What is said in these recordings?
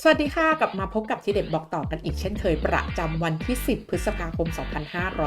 สวัสดีค่ะ กลับมาพบกับทีเด็ดบอกต่อกันอีกเช่นเคยประจำวันที่ 10 พฤษภาคม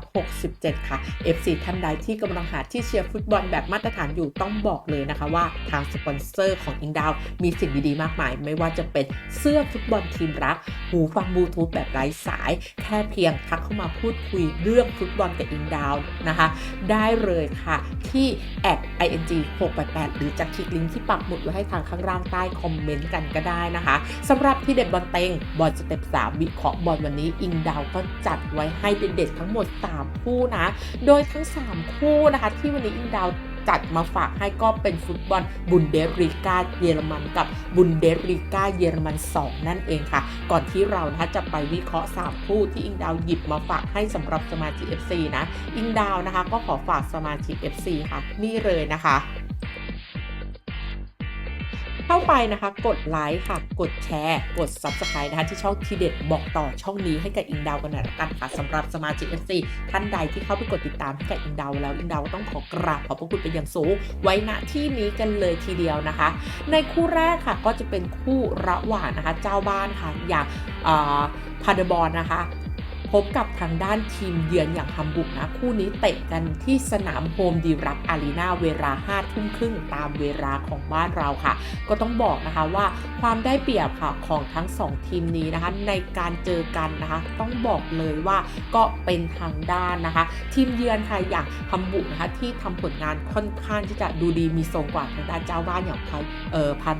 2567 ค่ะ FC ท่านใดที่กำลังหาที่เชียร์ฟุตบอลแบบมาตรฐานอยู่ต้องบอกเลยนะคะว่าทางสปอนเซอร์ของอิงดาวมีสิ่งดีๆมากมาย ไม่ว่าจะเป็นเสื้อฟุตบอลทีมรัก หูฟังบลูทูธแบบไร้สาย แค่เพียงทักเข้ามาพูดคุยเรื่องฟุตบอลกับอิงดาวนะคะ ได้เลยค่ะที่แอด ing 688หรือจะคลิกลิงก์ที่ปักหมุดไว้ให้ทางข้างล่างใต้คอมเมนต์กันก็ได้นะคะสำหรับรอบที่เด็ดบอลเต็งบอลสเต็ป3วิเคราะห์บอลวันนี้อิงดาวก็จัดไว้ให้เด็ดๆทั้งหมด 3 คู่นะ โดยทั้ง 3 คู่นะคะที่วันนี้อิงดาวจัดมาฝากให้ก็เป็นฟุตบอลบุนเดสลีกาเยอรมันกับบุนเดสลีกาเยอรมัน 2 นั่นเองค่ะ ก่อนที่เรานะจะไปวิเคราะห์ 3 คู่ที่อิงดาวหยิบมาฝากให้สำหรับสมาชิก FC นะ อิงดาวนะคะก็ขอฝากสมาชิก FC ค่ะ นี่เลยนะคะ เข้าไปนะคะ กดไลค์ค่ะ กดแชร์ กด Subscribe นะคะ ที่ช่องทีเด็ดบอกต่อช่องนี้ให้กับอิงดาวกันหน่อยละกันค่ะสำหรับสมาชิก FC ท่านใดที่เข้าไปกดติดตามให้กับอิงดาวแล้วอิงดาวต้องขอกราบขอบพระคุณเป็นอย่างสูง ไว้ณที่นี้กันเลยทีเดียวนะคะ ในคู่แรกค่ะก็จะเป็นคู่ระหว่างนะคะ เจ้าบ้านค่ะอย่างพาเดบอลนะคะ พบกับทางด้านทีมเยือนอย่างฮัมบุกนะ คู่นี้เตะกันที่สนามโฮมดีรักอารีนาเวลา5ทุ่มครึ่งตามเวลาของบ้านเราค่ะ ก็ต้องบอกนะคะว่าความได้เปรียบค่ะของทั้ง 2 ทีมนี้นะคะ ในการเจอกันนะคะ ต้องบอกเลยว่าก็เป็นทางด้านนะคะ ทีมเยือนค่ะอย่างฮัมบุกนะคะที่ทำผลงานค่อนข้างที่จะดูดีมีทรงกว่าทางด้านเจ้าบ้านอย่างพันเออพัน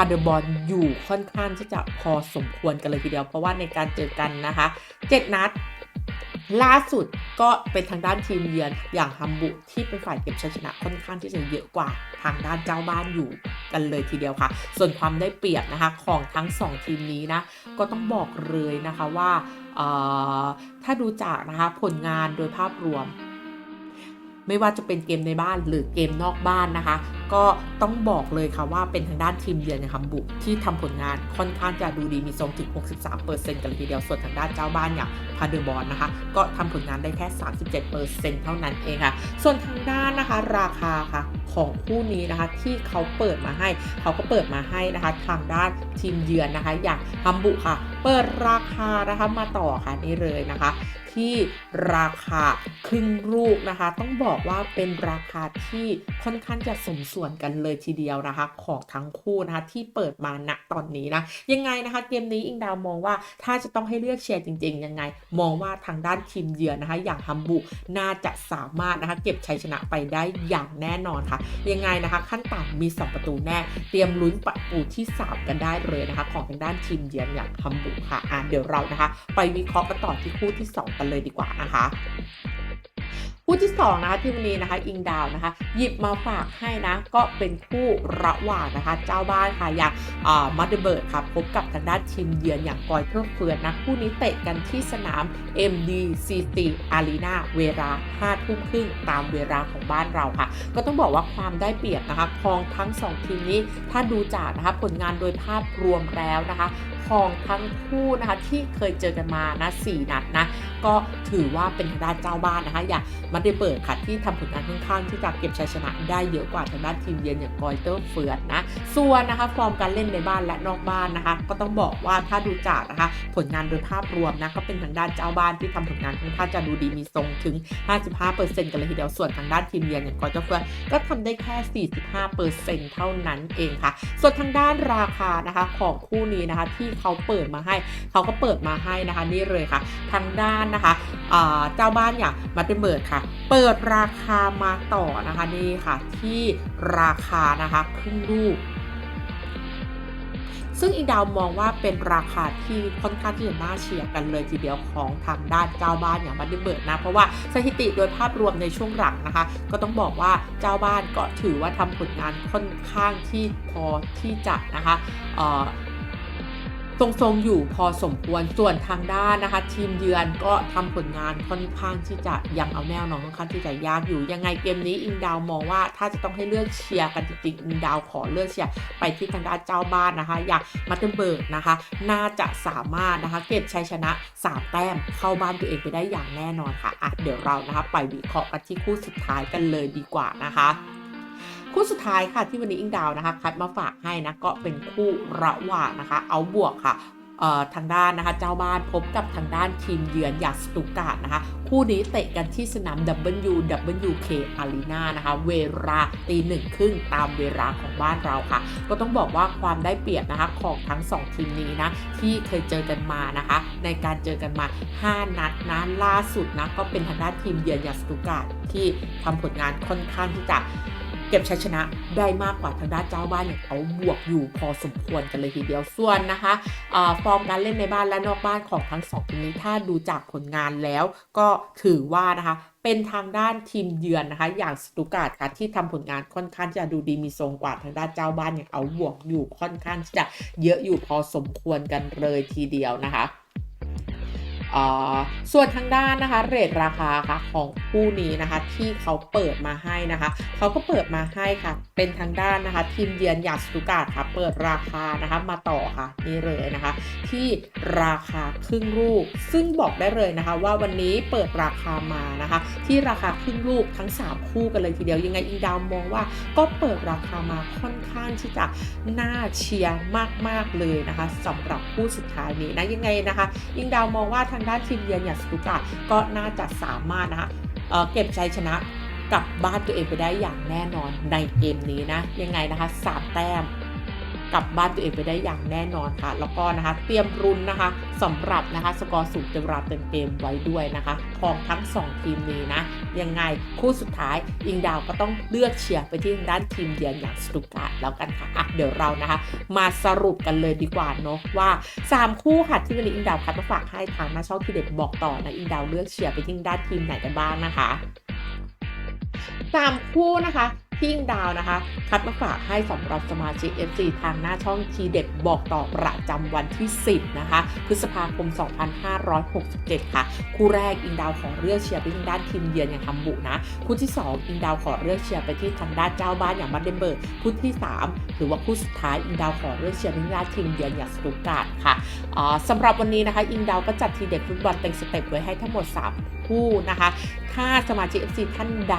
าเดบอลอยู่ค่อนข้างที่จะพอสมควรกันเลยทีเดียว เพราะว่าในการเจอกันนะคะ 7 นัด ล่าสุดก็เป็นทางด้านทีมเยือนอย่างฮัมบุที่เป็นฝ่ายเก็บชัยชนะค่อนข้างที่จะเยอะกว่าทางด้านเจ้าบ้านอยู่กันเลยทีเดียวค่ะ ส่วนความได้เปรียบนะคะของทั้ง 2 ทีมนี้นะ ก็ต้องบอกเลยนะคะว่าถ้าดูจากนะคะผลงานโดยภาพรวม ไม่ว่าจะเป็นเกมในบ้านหรือเกมนอกบ้านนะคะ ก็ต้องบอกเลยค่ะว่าเป็นทางด้านทีมเยือนอย่างฮัมบุกที่ทำผลงานค่อนข้างจะดูดีมีทรงถึง 63%กันเลยทีเดียวส่วนทางด้านเจ้าบ้านอย่างพาเดอร์บอลนะคะ ก็ทำผลงานได้แค่ 37%เท่านั้นเองค่ะ ส่วนทางด้านนะคะราคาค่ะของคู่นี้นะคะที่เขาเปิดมาให้ เขาก็เปิดมาให้นะคะ ทางด้านทีมเยือนนะคะ อย่างฮัมบุกค่ะ เปิดราคานะคะมาต่อค่ะนี่เลยนะคะ ที่ราคาครึ่งลูกนะคะ ต้องบอกว่าเป็นราคาที่ค่อนข้างจะสมส่วนกันเลยทีเดียวนะคะ ของทั้งคู่นะคะที่เปิดมาณตอนนี้นะยังไงนะคะเกมนี้อิงดาวมองว่าถ้าจะต้องให้เลือกเชียร์จริง ๆ ยังไง มองว่าทางด้านทีมเยือนนะคะ อย่างฮัมบุน่าจะสามารถนะคะ เก็บชัยชนะไปได้อย่างแน่นอนค่ะ ยังไงนะคะ ขั้นต่ำมี 2 ประตูแน่ เตรียมลุ้นประตูที่ 3 กันได้เลยนะคะ ของทางด้านทีมเยือนอย่างฮัมบุค่ะอะเดี๋ยวเรานะคะ ไปวิเคราะห์กันต่อที่คู่ที่2กันเลยดีกว่านะคะคู่ที่2นะคะที่วันนี้นะคะอิงดาวนะคะ หยิบมาฝากให้นะก็เป็นคู่ระหว่างนะคะ เจ้าบ้านค่ะอย่างมัดเดเบิร์ดค่ะพบกับทางด้านทีมเยือนอย่างกอยเทอร์เฟือนนะคู่นี้เตะกันที่สนาม MDCC Arena เวลา5ทุ่มครึ่งตามเวลาของบ้านเราค่ะ ก็ต้องบอกว่าความได้เปรียบนะคะของทั้ง 2 ทีมนี้ถ้าดูจากนะคะผลงานโดยภาพรวมแล้วนะคะ ทองทั้งคู่นะคะที่เคยเจอกันมานะ4นัดนะก็ถือว่าเป็นทางด้านเจ้าบ้านนะคะ อย่างมาเดเปิดค่ะที่ทำผลงานค่อนข้างที่จะเก็บชัยชนะได้เยอะกว่าทางด้านทีมเยือนอย่างกอยเตอร์เฟือนนะ ส่วนนะคะฟอร์มการเล่นในบ้านและนอกบ้านนะคะ ก็ต้องบอกว่าถ้าดูจากนะคะผลงานโดยภาพรวมนะก็เป็นทางด้านเจ้าบ้านที่ทำผลงานค่อนข้างจะดูดีมีทรงถึง 55%กันเลยทีเดียวส่วนทางด้านทีมเยือนอย่างกอเตอร์เฟือนก็ทำได้แค่ 45%เท่านั้นเองค่ะ ส่วนทางด้านราคานะคะของคู่นี้นะคะที่เขาเปิดมาให้เขาก็เปิดมาให้นะคะนี่เลยค่ะ ทางด้านนะคะเจ้าบ้านอย่างมาเตเบิร์ดค่ะ เปิดราคามาต่อนะคะนี่ค่ะ ที่ราคานะคะครึ่งลูก ซึ่งอีดาวมองว่าเป็นราคาที่ค่อนข้างที่จะน่าเชียร์กันเลยทีเดียวของทางด้านเจ้าบ้านอย่างมาดเบิร์ดนะ เพราะว่าสถิติโดยภาพรวมในช่วงหลังนะคะ ก็ต้องบอกว่าเจ้าบ้านก็ถือว่าทำผลงานค่อนข้างที่พอที่จะนะคะ ทรงๆอยู่พอสมควรส่วนทางด้านนะคะ ทีมเยือนก็ทำผลงานค่อนข้างที่จะยังเอาแนวนอนค่อนข้างที่จะยากอยู่ยังไงเกมนี้อิงดาวมองว่าถ้าจะต้องให้เลือกเชียร์กันจริงๆอิงดาวขอเลือกเชียร์ไปที่ทางด้านเจ้าบ้านนะคะ อย่างมัตเตอร์เบิร์กนะคะ น่าจะสามารถนะคะเก็บชัยชนะ3แต้มเข้าบ้านตัวเองไปได้อย่างแน่นอนค่ะอะเดี๋ยวเรานะคะไปวิเคราะห์กันที่คู่สุดท้ายกันเลยดีกว่านะคะ คู่สุดท้ายค่ะที่วันนี้อิงดาวนะคะ คัดมาฝากให้นะก็เป็นคู่ระหว่างนะคะ เอาบวกค่ะทางด้านนะคะเจ้าบ้านพบกับทางด้านทีมเยือนอย่างสตุการ์ดนะคะ คู่นี้เตะกันที่สนาม WWK Arena นะคะเวลาตีหนึ่งครึ่งตามเวลาของบ้านเราค่ะ ก็ต้องบอกว่าความได้เปรียบนะคะของทั้ง 2 ทีมนี้นะ ที่เคยเจอกันมานะคะ ในการเจอกันมา 5 นัดนะล่าสุดนะก็เป็นทางด้านทีมเยือนอย่างสตุกการ์ดที่ทำผลงานค่อนข้างที่จะ เก็บชัยชนะได้มากกว่าทางด้านเจ้าบ้านอย่างเขาบวกอยู่พอสมควรกันเลยทีเดียวส่วนนะคะฟอร์มการเล่นในบ้านและนอกบ้านของทั้งสองทีมนี้ถ้าดูจากผลงานแล้ว ก็ถือว่านะคะเป็นทางด้านทีมเยือนนะคะ อย่างสตุการ์ดค่ะที่ทำผลงานค่อนข้างจะดูดีมีทรงกว่าทางด้านเจ้าบ้านอย่างเอาบวกอยู่ค่อนข้างจะเยอะอยู่พอสมควรกันเลยทีเดียวนะคะ ส่วนทางด้านนะคะเรทราคาค่ะของคู่นี้นะคะที่เขาเปิดมาให้นะคะเขาก็เปิดมาให้ค่ะ เป็นทางด้านนะคะทีมเยือนยาสตุการ์ดค่ะเปิดราคานะคะมาต่อค่ะนี่เลยนะคะ ที่ราคาครึ่งลูก ซึ่งบอกได้เลยนะคะ ว่าวันนี้เปิดราคามานะคะ ที่ราคาครึ่งลูกทั้ง 3 คู่กันเลยทีเดียวยังไงอิงดาวมองว่า ก็เปิดราคามาค่อนข้างที่จะน่าเชียร์มากๆเลยนะคะสำหรับคู่สุดท้ายนี้นะยังไงนะคะอิงดาวมองว่าทางด้านทีมเยือนอย่างสตุการ์ก็น่าจะสามารถนะคะเเก็บชัยชนะกลับบ้านตัวเองไปได้อย่างแน่นอนในเกมนี้นะ ยังไงนะคะสามแต้ม กลับบ้านตัวเองไปได้อย่างแน่นอนค่ะ แล้วก็นะคะเตรียมรุนนะคะสำหรับนะคะสกอร์สูงเต็มราเต็มเกมไว้ด้วยนะคะของทั้ง 2 ทีมนี้นะยังไงคู่สุดท้ายอิงดาวก็ต้องเลือกเชียร์ไปที่ด้านทีมเยือนอย่างสตุกการ์ดแล้วกันค่ะอะ เดี๋ยวเรานะคะ มาสรุปกันเลยดีกว่าเนาะว่า 3 คู่ค่ะที่วันนี้อิงดาวคัดมาฝากให้ทางหน้าช่องทีเด็ดบอกต่อนะอิงดาวเลือกเชียร์ไปที่ด้านทีมไหนกันบ้างนะคะ 3 คู่นะคะ ที่อิงดาวนะคะ คัดมาฝากให้สำหรับสมาชิก FC ทางหน้าช่องทีเด็ดบอกต่อประจำวันที่ 10 นะคะ พฤษภาคม 2567 ค่ะ คู่แรกอิงดาวขอเลือกเชียร์ไปที่ด้านทีมเยือนอย่างฮัมบุนะ คู่ที่ 2 อิงดาวขอเลือกเชียร์ไปที่ทางด้านเจ้าบ้านอย่างบัดเดนเบิร์กคู่ที่ 3 หรือว่าคู่สุดท้ายอิงดาวขอเลือกเชียร์ไปที่ด้านทีมเยือนอย่างสตุตการ์ดค่ะอ่าสำหรับวันนี้นะคะ อิงดาวก็จัดทีเด็ดฟุตบอลเต็งสเต็ปไว้ให้ทั้งหมด 3 คู่นะคะ ถ้าสมาชิก FC ท่านใด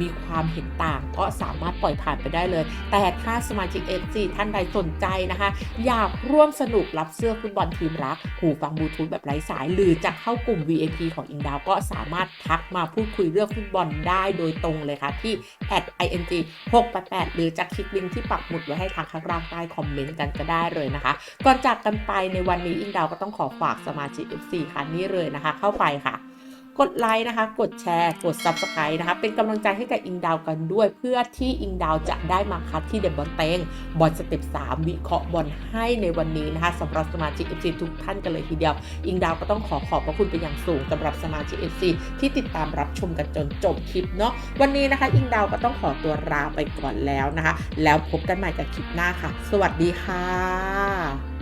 มีความเห็นต่างก็สามารถปล่อยผ่านไปได้เลย แต่ถ้าสมาชิก FC ท่านใดสนใจนะคะ อยากร่วมสนุกรับเสื้อฟุตบอลทีมรัก หูฟังบลูทูธแบบไร้สาย หรือจะเข้ากลุ่ม VIP ของอิงดาวก็สามารถทักมาพูดคุยเรื่องฟุตบอลได้โดยตรงเลยค่ะ ที่ @ing 688หรือจะคลิกลิงก์ที่ปักหมุดไว้ให้ทางข้างล่างใต้คอมเมนต์กันก็ได้เลยนะคะ ก่อนจากกันไปในวันนี้อิงดาวก็ต้องขอฝากสมาชิก FC ค่ะนี่เลยนะคะ เข้าไปค่ะ กดไลค์นะคะ กดแชร์ กด Subscribe นะคะ เป็นกำลังใจให้กับอิงดาวกันด้วย เพื่อที่อิงดาวจะได้มาคัดที่เด็ดบอลเตงบอลสเต็ป3วิเคราะห์บอลให้ในวันนี้นะคะสำหรับสมาชิก FC ทุกท่านกันเลยทีเดียว อิงดาวก็ต้องขอขอบพระคุณเป็นอย่างสูงสำหรับสมาชิก FC ที่ติดตามรับชมกันจนจบคลิปเนาะวันนี้นะคะ อิงดาวก็ต้องขอตัวลาไปก่อนแล้วนะคะ แล้วพบกันใหม่กับคลิปหน้าค่ะ สวัสดีค่ะ